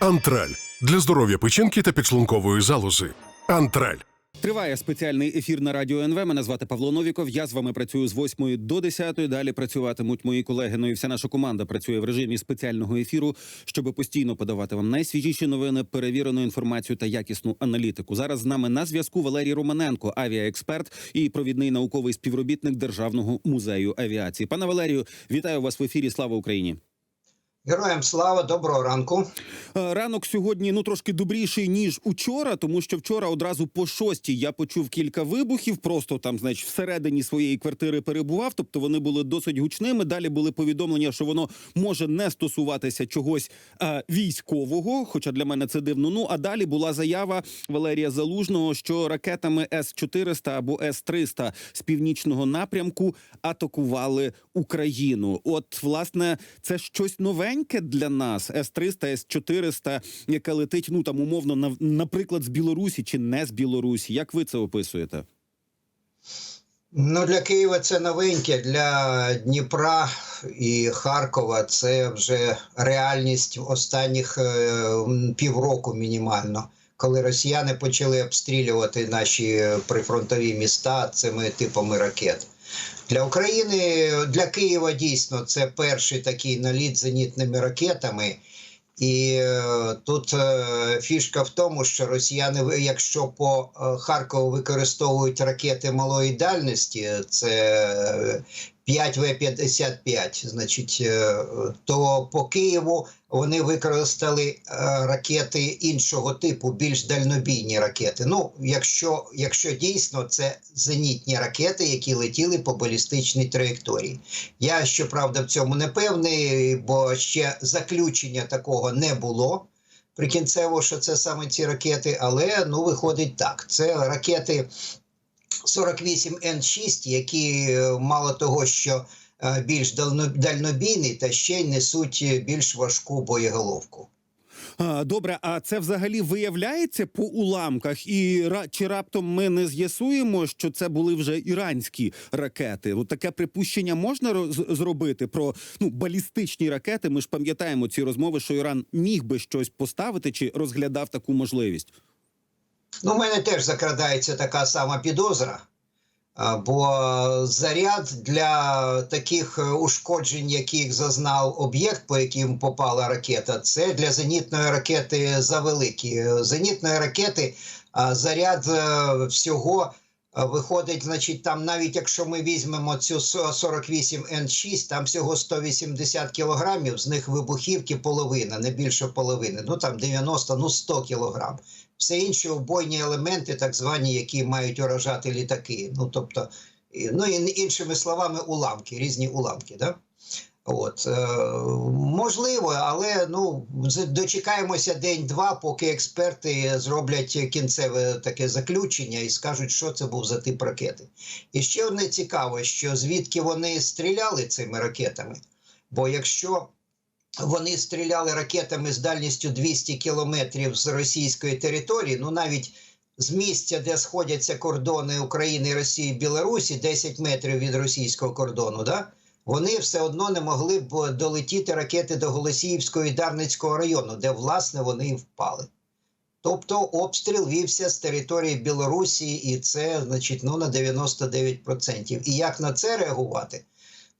Антраль для здоров'я печінки та підшлункової залози. Антраль. Триває спеціальний ефір на радіо НВ. Мене звати Павло Новіков. Я з вами працюю з 8 до 10. Далі працюватимуть мої колеги. Ну і вся наша команда працює в режимі спеціального ефіру, щоб постійно подавати вам найсвіжіші новини, перевірену інформацію та якісну аналітику. Зараз з нами на зв'язку Валерій Романенко, авіаексперт і провідний науковий співробітник Державного музею авіації. Пане Валерію, вітаю вас в ефірі. Слава Україні! Героям слава, доброго ранку. Е, Ранок сьогодні ну трошки добріший ніж учора, тому що вчора одразу по шостій я почув кілька вибухів. Просто там, значить, всередині своєї квартири перебував. Тобто вони були досить гучними. Далі були повідомлення, що воно може не стосуватися чогось е, військового. Хоча для мене це дивно. Ну а далі була заява Валерія Залужного, що ракетами С 400 або С 300 з північного напрямку атакували Україну. От, власне, це щось новеньке для нас. С 300 С 400 яка летить, ну там умовно, наприклад, з Білорусі чи не з Білорусі. Як ви це описуєте? Ну для Києва це новеньке, для Дніпра і Харкова це вже реальність останніх е, півроку мінімально. Коли росіяни почали обстрілювати наші прифронтові міста цими типами ракет. Для України, для Києва дійсно це перший такий наліт зенітними ракетами. І е, тут е, фішка в тому, що росіяни, якщо по е, Харкову використовують ракети малої дальності, це е, 5 В-55, значить, е, то по Києву вони використали е, ракети іншого типу, більш дальнобійні ракети. Ну, якщо, якщо дійсно це зенітні ракети, які летіли по балістичній траєкторії. Я щоправда в цьому не певний, бо ще заключення такого не було. Прикінцево, що це саме ці ракети, але ну виходить так. Це ракети 48 Н6, які е, мало того, що е, більш дально- дальнобійні, та ще й несуть е, більш важку боєголовку. Добре, а це взагалі виявляється по уламках, і чи раптом ми не з'ясуємо, що це були вже іранські ракети? От таке припущення можна роз- зробити про ну балістичні ракети. Ми ж пам'ятаємо ці розмови, що Іран міг би щось поставити чи розглядав таку можливість. Ну, у мене теж закрадається така сама підозра. Бо заряд для таких е, ушкоджень, яких зазнав об'єкт, по яким попала ракета, це для зенітної ракети завеликі. Е, Зенітної ракети заряд е, всього виходить, значить, там навіть якщо ми візьмемо цю 48 Н6, там всього 180 кілограмів, з них вибухівки половина, не більше половини. Ну там 90, ну 100 кілограм все інші убойні елементи, так звані, які мають уражати літаки. Ну тобто, ну іншими словами, уламки, різні уламки. Да? От, е, можливо, але ну дочекаємося день-два, поки експерти зроблять кінцеве таке заключення і скажуть, що це був за тип ракети. І ще одне цікаво, що звідки вони стріляли цими ракетами. Бо якщо вони стріляли ракетами з дальністю 200 кілометрів з російської території, ну навіть з місця, де сходяться кордони України, Росії, Білорусі, 10 метрів від російського кордону, да? вони все одно не могли б долетіти ракети до Голосіївського і Дарницького району, де власне вони і впали. Тобто обстріл вівся з території Білорусі, і це, значить, ну на 99%. І як на це реагувати?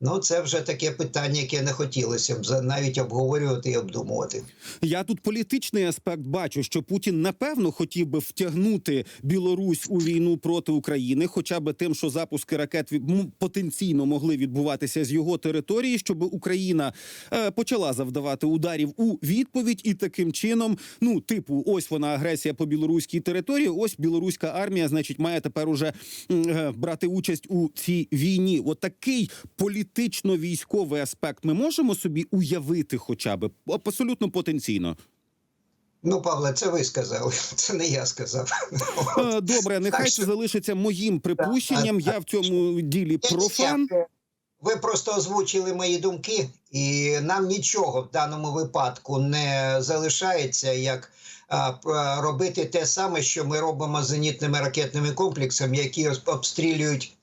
Ну, це вже таке питання, яке не хотілося б навіть обговорювати і обдумувати. Я тут політичний аспект бачу, що Путін напевно хотів би втягнути Білорусь у війну проти України, хоча би тим, що запуски ракет м, потенційно могли відбуватися з його території, щоб Україна е, почала завдавати ударів у відповідь, і таким чином, ну типу, ось вона агресія по білоруській території. Ось білоруська армія, значить, має тепер уже е, брати участь у цій війні. От такий політично-військовий аспект ми можемо собі уявити, хоча б абсолютно потенційно. Ну, Павле, це ви сказали, це не я сказав. Е, Добре, нехай Так це що- залишиться моїм припущенням. Я в цьому ділі профан. Ви просто озвучили мої думки, і нам нічого в даному випадку не залишається, як робити те саме, що ми робимо з зенітними ракетними комплексами, які обстрілюють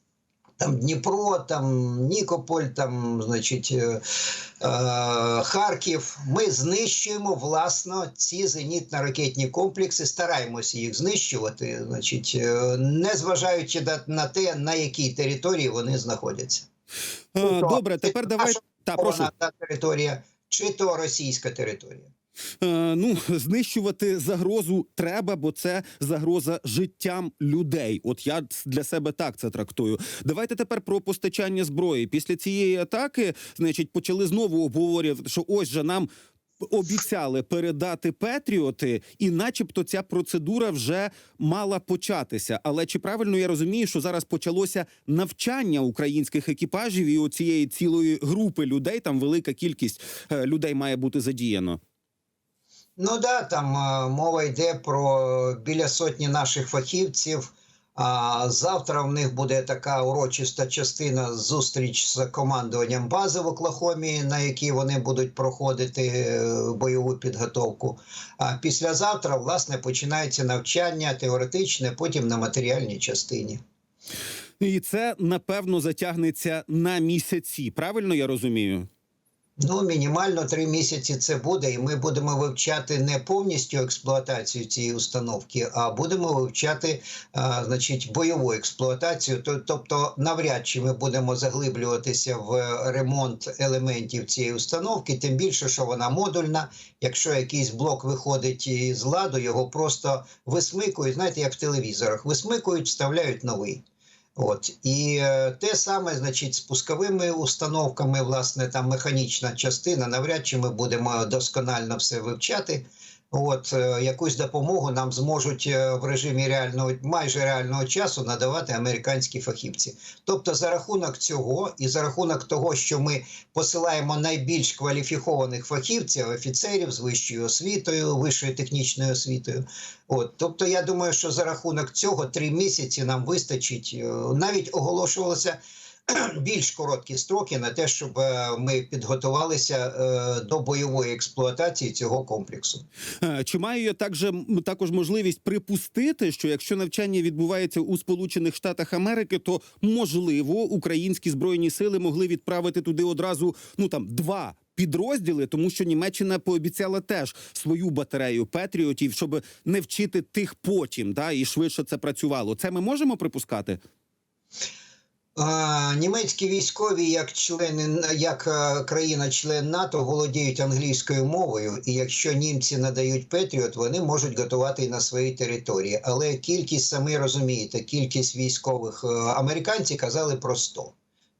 Там Дніпро, там Нікополь, там, значить, е, е, Харків. Ми знищуємо власно ці зенітно-ракетні комплекси, стараємося їх знищувати, значить, е, не зважаючи на- те, на якій території вони знаходяться. Е, Добре, тепер давай. Та прошу. Та територія, чи то російська територія. Е, ну, знищувати загрозу треба, бо це загроза життям людей. От я для себе так це трактую. Давайте тепер про постачання зброї. Після цієї атаки, значить, почали знову обговорювати, що ось же нам. Обіцяли передати Петріоти, і, начебто, ця процедура вже мала початися. Але чи правильно я розумію, що зараз почалося навчання українських екіпажів і оцієї цілої групи людей? Там велика кількість е, людей має бути задіяно. Ну да, там е, мова йде про біля сотні наших фахівців. А завтра в них буде така урочиста частина зустріч з командуванням бази в Оклахомі, на якій вони будуть проходити е, бойову підготовку. А післязавтра, власне, починається навчання теоретичне, потім на матеріальній частині. І це напевно затягнеться на місяці. Правильно я розумію? Ну, мінімально три місяці це буде, і ми будемо вивчати не повністю експлуатацію цієї установки, а будемо вивчати, а, значить, бойову експлуатацію. Тобто, навряд чи ми будемо заглиблюватися в ремонт елементів цієї установки, тим більше, що вона модульна. Якщо якийсь блок виходить із ладу, його просто висмикують, знаєте, як в телевізорах, висмикують, вставляють новий. От і е, те саме, значить, з пусковими установками, власне, там механічна частина. Навряд чи ми будемо досконально все вивчати. От е, якусь допомогу нам зможуть е, в режимі реального майже реального часу надавати американські фахівці. Тобто, за рахунок цього і за рахунок того, що ми посилаємо найбільш кваліфікованих фахівців, офіцерів з вищою освітою, вищою технічною освітою. От, тобто, я думаю, що за рахунок цього три місяці нам вистачить. Е, Навіть оголошувалося більш короткі строки на те, щоб е, ми підготувалися е, до бойової експлуатації цього комплексу. Е, Чи маю я також, також можливість припустити, що якщо навчання відбувається у Сполучених Штатах Америки, то можливо українські збройні сили могли відправити туди одразу ну там два. Підрозділи, тому що Німеччина пообіцяла теж свою батарею патріотів, щоб не вчити тих потім, да і швидше це працювало. Це ми можемо припускати? Німецькі військові, як члени як е, країна-член НАТО, володіють англійською мовою, і якщо німці надають Петріот, вони можуть готувати на своїй території. Але кількість, самі розумієте, кількість військових е, американці казали про 100.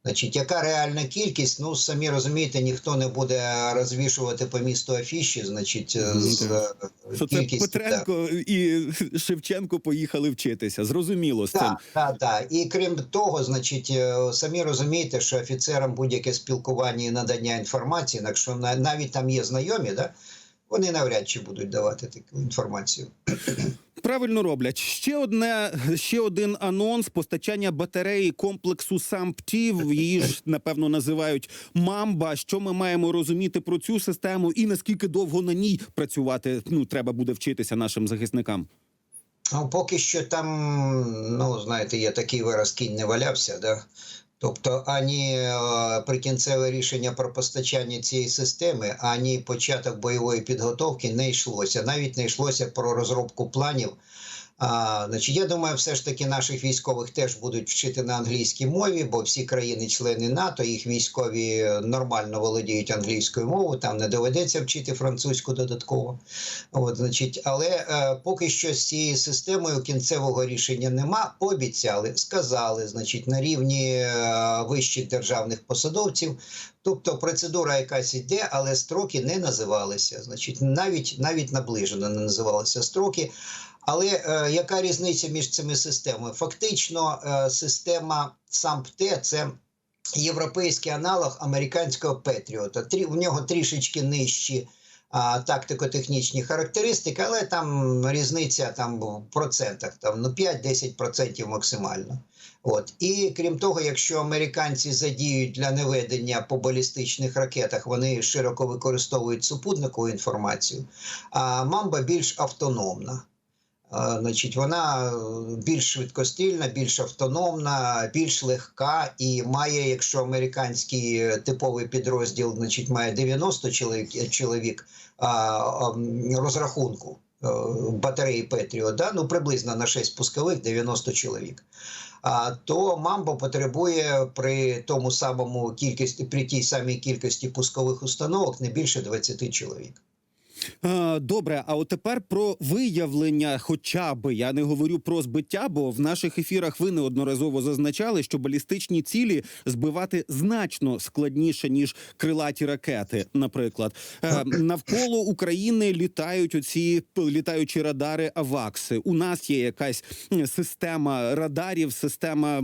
Значить, яка реальна кількість? Ну самі розумієте, ніхто не буде розвішувати по місту афіші. Значить, е, з е, Що це кількістю, да. Петренко і Шевченко поїхали вчитися? Зрозуміло з цим. Так, так, так. І крім того, значить, е, самі розумієте, що офіцерам будь-яке спілкування і надання інформації, якщо на- навіть там є знайомі, да, вони навряд чи будуть давати таку інформацію. Правильно роблять. Ще одне, ще один анонс постачання батареї комплексу САМПТІВ. Її ж напевно називають Мамба. Що ми маємо розуміти про цю систему і наскільки довго на ній працювати? Ну треба буде вчитися нашим захисникам. Ну, поки що там, ну, знаєте, є такий вираз кінь не валявся, да? Тобто ані е, прикінцеве рішення про постачання цієї системи, ані початок бойової підготовки не йшлося. Навіть не йшлося про розробку планів. А, значить, я думаю, все ж таки наших військових теж будуть вчити на англійській мові, бо всі країни-члени НАТО, їх військові нормально володіють англійською мовою, там не доведеться вчити французьку додатково. От, значить, але е, поки що з цією системою кінцевого рішення нема. Пообіцяли, сказали, значить, на рівні е, вищих державних посадовців. Тобто процедура якась іде, але строки не називалися. Значить, навіть навіть наближено не називалися строки. Але е, яка різниця між цими системами? Фактично, е, система САМПТ це європейський аналог американського Петріота. Трі, в нього трішечки нижчі а, тактико-технічні характеристики, але там різниця там в процентах, там ну 5-10% максимально. От і крім того, якщо американці задіють для наведення по балістичних ракетах, вони широко використовують супутникову інформацію, а мамба більш автономна. Значить, вона е, більш швидкостильна, більш автономна, більш легка і має, якщо американський е, типовий підрозділ, значить, має 90 чоловік, чоловік а, м, розрахунку е, батареї Петріо, да? ну приблизно на 6 пускових 90 чоловік. А то Мамбо потребує при тому самому кількості, при тій самій кількості пускових установок не більше 20 чоловік. Добре, а от тепер про виявлення, хоча би я не говорю про збиття, бо в наших ефірах ви неодноразово зазначали, що балістичні цілі збивати значно складніше ніж крилаті ракети. Наприклад, Е, навколо України літають оці літаючі радари Авакси. У нас є якась система радарів, система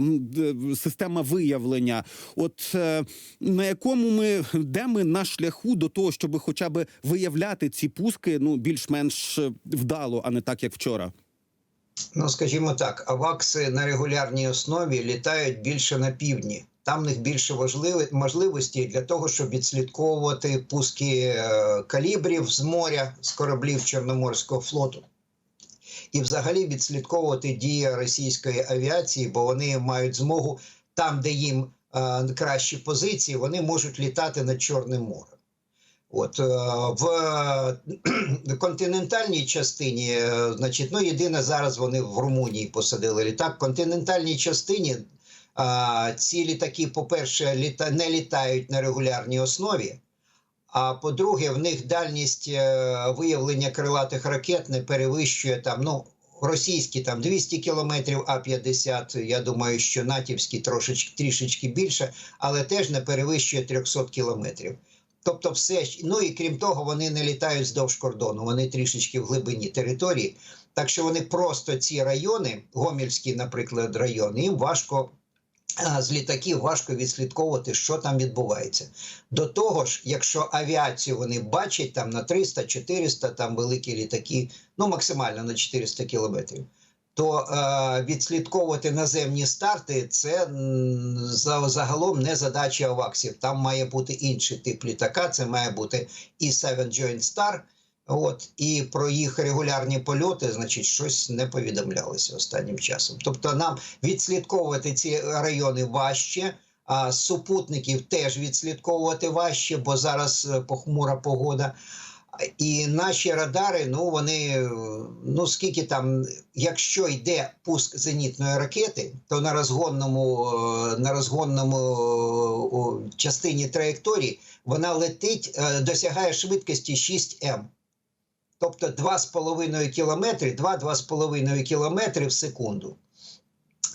система виявлення. От е, на якому ми де ми на шляху до того, щоб хоча б виявляти ці пуски, ну більш-менш е, вдало, а не так як вчора. Ну, скажімо так, авакси на регулярній основі літають більше на півдні. Там в них більше важливі можливості для того, щоб відслідковувати пуски е, калібрів з моря, з кораблів Чорноморського флоту. І взагалі відслідковувати дії російської авіації, бо вони мають змогу там, де їм е, кращі позиції, вони можуть літати над Чорним морем. От е, в континентальній частині, е, значить, ну єдине зараз вони в Румунії посадили літак. В континентальній частині а, ці літаки, по-перше, літа, не літають на регулярній основі. А по-друге, в них дальність е, виявлення крилатих ракет не перевищує там, ну, російські там 200 кілометрів, а 50, я думаю, що натівські трошечки трішечки більше, але теж не перевищує 300 кілометрів. Тобто, все ну і крім того, вони не літають здовж кордону, вони трішечки в глибині території. Так що вони просто ці райони, Гомельський, наприклад, район, їм важко з літаків важко відслідковувати, що там відбувається. До того ж, якщо авіацію вони бачать там на 300-400, там великі літаки, ну максимально на 400 кілометрів. То е, відслідковувати наземні старти це за, загалом не задача аваксів. Там має бути інший тип літака. Це має бути і 7 Joint Star. От і про їх регулярні польоти, значить, щось не повідомлялося останнім часом. Тобто, нам відслідковувати ці райони важче. А супутників теж відслідковувати важче, бо зараз е, похмура погода. І наші радари, ну вони ну скільки там, якщо йде пуск зенітної ракети, то на розгонному е, на розгонному частині траєкторії вона летить, е, досягає швидкості 6 М. Тобто 2,5 кілометри, 2-2,5 кілометри в секунду.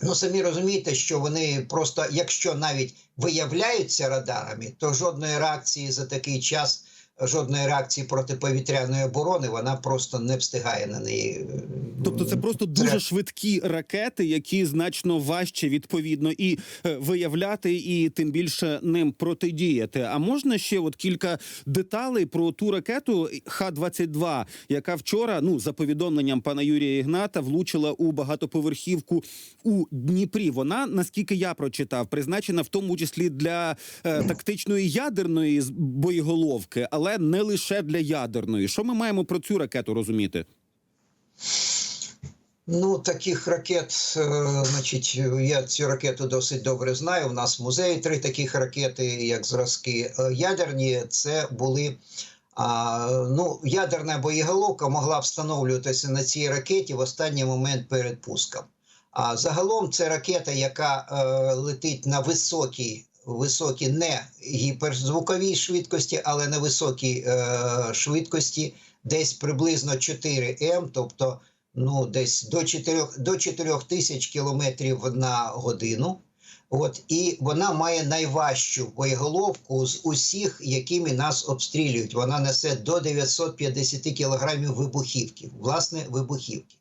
Ну, самі розумієте, що вони просто, якщо навіть виявляються радарами, то жодної реакції за такий час, жодної реакції протиповітряної оборони, вона просто не встигає на неї. е, Тобто, це просто дуже швидкі ракети, які значно важче відповідно і е, виявляти, і тим більше ним протидіяти. А можна ще от кілька деталей про ту ракету Х-22, яка вчора, ну за повідомленням пана Юрія Ігната, влучила у багатоповерхівку у Дніпрі. Вона, наскільки я прочитав, призначена в тому числі для е, тактичної ядерної боєголовки, але не лише для ядерної. Що ми маємо про цю ракету розуміти? Ну, таких ракет, е, значить, я цю ракету досить добре знаю. У нас в музеї три таких ракети, як зразки Е, ядерні. Це були. Ну, ядерна боєголовка могла встановлюватися на цій ракеті в останній момент перед пуском. А загалом це ракета, яка е, летить на високій, високій не гіперзвуковій швидкості, але на високій е, швидкості, десь приблизно 4 М, тобто ну, десь до 4, до 4 тисяч кілометрів на годину. От, і вона має найважчу боєголовку з усіх, якими нас обстрілюють. Вона несе до 950 кілограмів вибухівки, власне, вибухівки.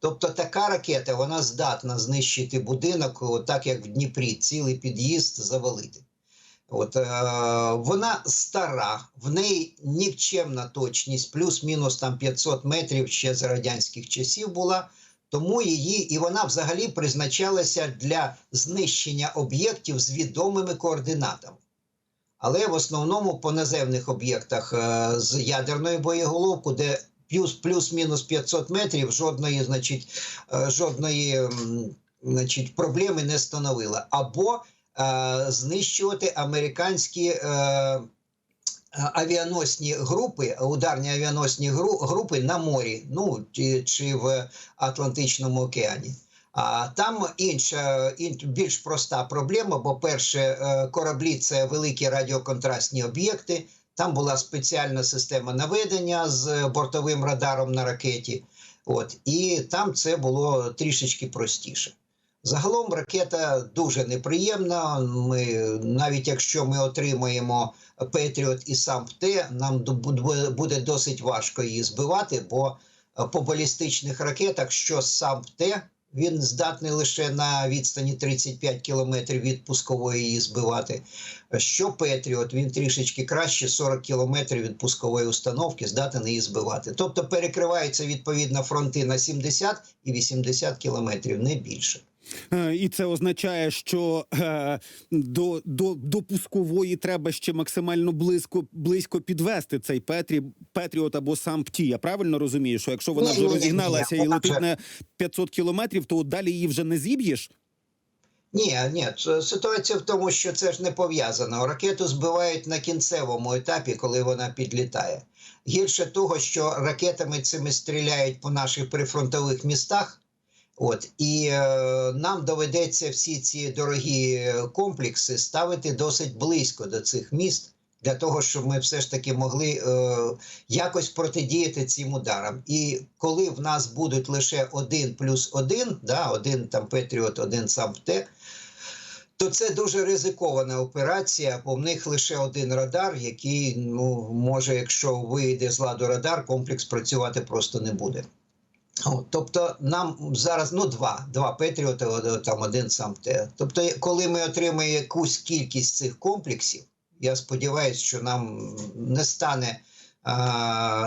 Тобто така ракета вона здатна знищити будинок, так як в Дніпрі, цілий під'їзд завалити. От, е, вона стара, в неї нікчемна точність, плюс-мінус там 500 метрів ще з радянських часів була. Тому її і вона взагалі призначалася для знищення об'єктів з відомими координатами. Але в основному по наземних об'єктах е, з ядерною боєголовкою, де плюс-мінус 500 метрів жодної, значить, е, жодної значить, проблеми не становила. Або е, знищувати американські е, авіаносні групи, ударні авіаносні гру- групи на морі, ну чи, чи в Атлантичному океані. А там інша, більш проста проблема, бо перше е, кораблі це великі радіоконтрастні об'єкти. Там була спеціальна система наведення з бортовим радаром на ракеті. От, і там це було трішечки простіше. Загалом ракета дуже неприємна. Ми, навіть якщо ми отримаємо Петріот і сам ПТ, нам буде- буде досить важко її збивати, бо е, по балістичних ракетах, що сам ПТ, він здатний лише на відстані 35 кілометрів від пускової її збивати. Що Петріот, він трішечки краще 40 кілометрів від пускової установки здатен її збивати. Тобто перекриваються відповідно фронти на 70 і 80 кілометрів, не більше. Е, І це означає, що е, до, до, до пускової треба ще максимально близько, близько підвести цей Петрі, Петріот або сам ПТІ. Я правильно розумію, що якщо вона вже ні, ні, розігналася і летить на 500 кілометрів, то далі її вже не зіб'єш? Ні, ні, ситуація в тому, що це ж не пов'язано. Ракету збивають на кінцевому етапі, коли вона підлітає. Гірше того, що ракетами цими стріляють по наших прифронтових містах. От і е, нам доведеться всі ці дорогі комплекси ставити досить близько до цих міст для того, щоб ми все ж таки могли е, якось протидіяти цим ударам. І коли в нас будуть лише один плюс один, да, один там Петріот, один сам ПТ, то це дуже ризикована операція, бо в них лише один радар, який ну може, якщо вийде з ладу радар, комплекс працювати просто не буде. Тобто нам зараз ну два, два Петріота, о- там один сам те. Тобто, коли ми отримаємо якусь кількість цих комплексів, я сподіваюся, що нам не стане.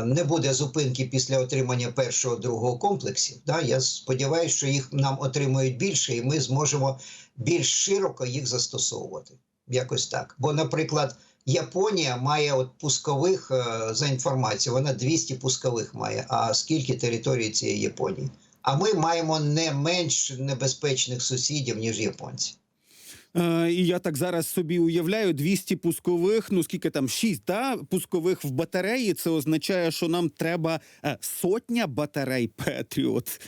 Не буде зупинки після отримання першого другого комплексів. Да? Я сподіваюся, що їх нам отримують більше, і ми зможемо більш широко їх застосовувати. Якось так. Бо, наприклад, Японія має от пускових е, за інформацією, вона 200 пускових має. А скільки території цієї Японії? А ми маємо не менш небезпечних сусідів, ніж японці. Е, і я так зараз собі уявляю 200 пускових, ну скільки там 6, да, пускових в батареї. Це означає, що нам треба е, сотня батарей Петріот.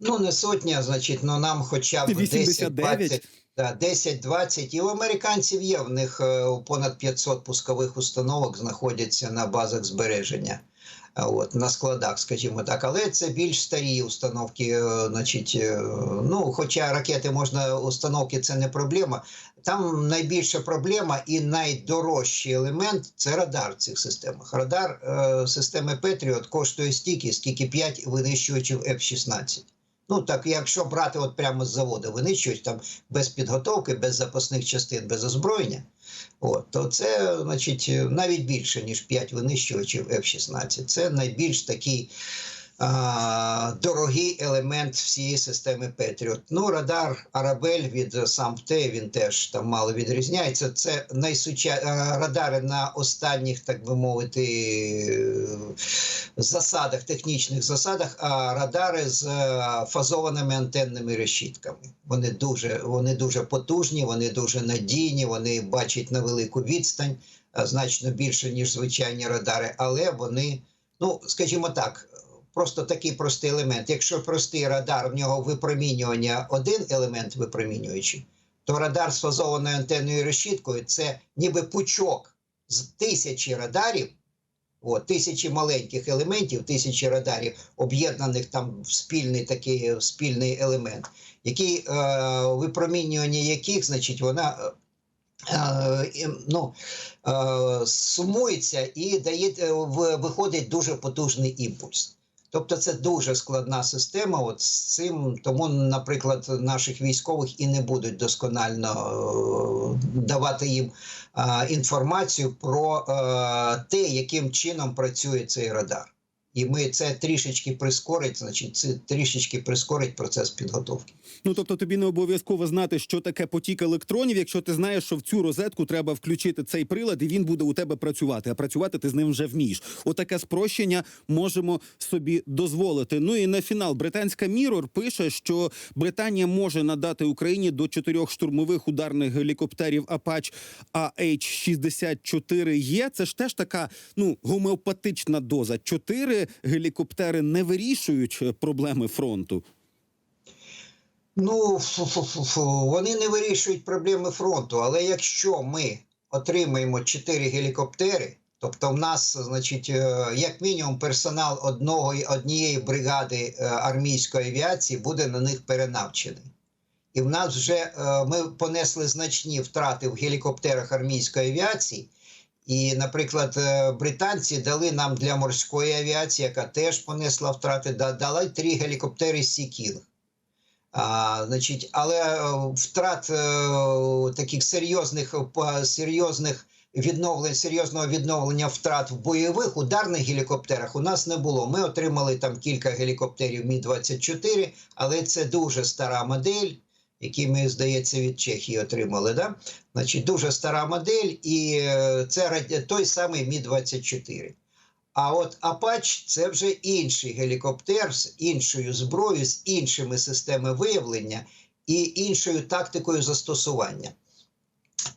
Ну, не сотня, значить, ну нам хоча б 89. 10-20. Да, 10-20. І у американців є в них е, понад 500 пускових установок знаходяться на базах збереження. А От, на складах, скажімо так, але це більш старі установки. е, Значить, е, ну, хоча ракети можна, установки це не проблема. Там найбільша проблема і найдорожчий елемент це радар в цих системах. Радар е, системи Patriot коштує стільки, скільки 5 винищувачів F-16. Ну так, якщо брати от прямо з заводу, винищують там без підготовки, без запасних частин, без озброєння, от, то це значить навіть більше ніж 5 винищувачів F-16. Це найбільш такий дорогий елемент всієї системи Patriot. Ну, радар Арабель від САМПТ, він теж там мало відрізняється. Це найсуча... радари на останніх, так би мовити, засадах, технічних засадах, а радари з фазованими антенними решітками. Вони дуже, вони дуже потужні, вони дуже надійні, вони бачать на велику відстань, значно більше, ніж звичайні радари, але вони, ну, скажімо так, просто такий простий елемент. Якщо простий радар, в нього випромінювання один елемент випромінюючий, то радар з фазованою антенною решіткою це ніби пучок з тисячі радарів. От, тисячі маленьких елементів, тисячі радарів, об'єднаних там в спільний такий в спільний елемент, який, е, випромінювання яких, значить, вона е, е, ну, е, сумується і дає, е, виходить дуже потужний імпульс. Тобто це дуже складна система. От з цим тому, наприклад, наших військових і не будуть досконально е, давати їм е, інформацію про е, те, яким чином працює цей радар. І ми це трішечки прискорить, значить, це трішечки прискорить процес підготовки. Ну тобто тобі не обов'язково знати, що таке потік електронів, якщо ти знаєш, що в цю розетку треба включити цей прилад, і він буде у тебе працювати. А працювати ти з ним вже вмієш. Отаке спрощення можемо собі дозволити. Ну і на фінал британська Мірор пише, що Британія може надати Україні до чотирьох штурмових ударних гелікоптерів Apache AH-64E. Це ж теж така ну гомеопатична доза. Чотири гелікоптери не вирішують проблеми фронту. Ну, вони не вирішують проблеми фронту. Але якщо ми отримаємо 4 гелікоптери, тобто в нас, значить, е, як мінімум, персонал одного однієї бригади е, армійської авіації буде на них перенавчений. І в нас вже е, ми понесли значні втрати в гелікоптерах армійської авіації. І, наприклад, е, британці дали нам для морської авіації, яка теж понесла втрати, да- дали три гелікоптери Сікінг. А, значить, але е, втрат е, таких серйозних серйозних відновлень, серйозного відновлення втрат в бойових ударних гелікоптерах у нас не було. Ми отримали там кілька гелікоптерів Мі 24 але це дуже стара модель, які ми, здається, від Чехії отримали. Да? Значить, дуже стара модель, і е, це той самий Мі 24 а от Апач це вже інший гелікоптер з іншою зброєю, з іншими системами виявлення і іншою тактикою застосування.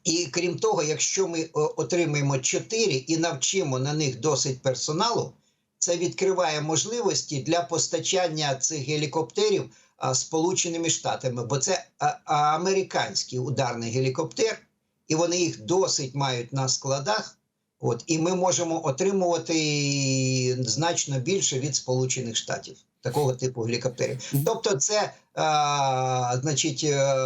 І крім того, якщо ми отримаємо 4 і навчимо на них досить персоналу, це відкриває можливості для постачання цих гелікоптерів Сполученими Штатами, бо це американський ударний гелікоптер, і вони їх досить мають на складах. От і ми можемо отримувати значно більше від Сполучених Штатів такого типу гелікоптерів. Тобто, це а, значить е,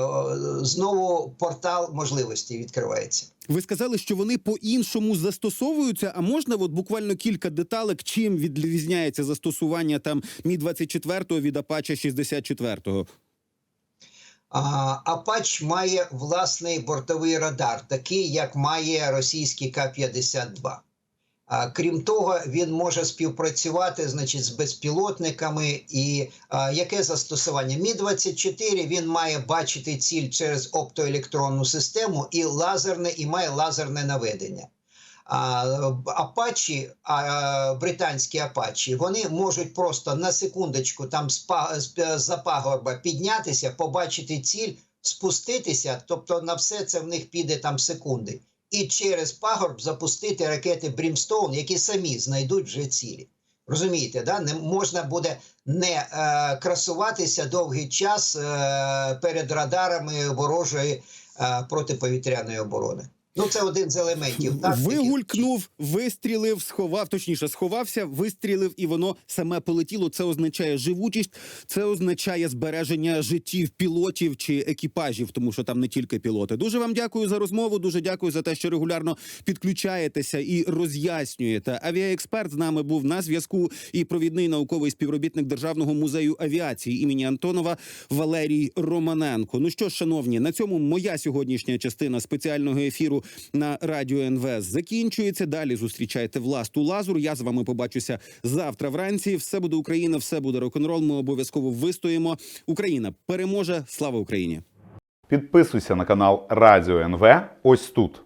знову портал можливостей відкривається. Ви сказали, що вони по-іншому застосовуються. А можна от буквально кілька деталек, чим відрізняється застосування там Мі 24 від Apache 64 А, Апач має власний бортовий радар, такий як має російський К-52. Крім того, він може співпрацювати значить, з безпілотниками. І а, яке застосування? Мі 24 він має бачити ціль через оптоелектронну систему і лазерне, і має лазерне наведення. А Апачі, а, британські апачі, вони можуть просто на секундочку там з пагорба піднятися, побачити ціль, спуститися. Тобто на все це в них піде там секунди. І через пагорб запустити ракети Брімстоун, які самі знайдуть вже цілі. Розумієте, да? не можна буде не е, красуватися довгий час е, перед радарами ворожої е, протиповітряної оборони. Ну, це один з елементів. тактики. Вигулькнув, вистрілив, сховав, точніше, сховався, вистрілив, і воно саме полетіло. Це означає живучість, це означає збереження життів пілотів чи екіпажів, тому що там не тільки пілоти. Дуже вам дякую за розмову. Дуже дякую за те, що регулярно підключаєтеся і роз'яснюєте. Авіаексперт з нами був на зв'язку і провідний науковий співробітник Державного музею авіації імені Антонова Валерій Романенко. Ну що ж, шановні, на цьому моя сьогоднішня частина спеціального ефіру на радіо НВ закінчується. Далі зустрічайте власту лазур. Я з вами побачуся завтра вранці. Все буде Україна, все буде рок-н-рол. Ми обов'язково вистоїмо. Україна переможе. Слава Україні! Підписуйся на канал Радіо НВ ось тут.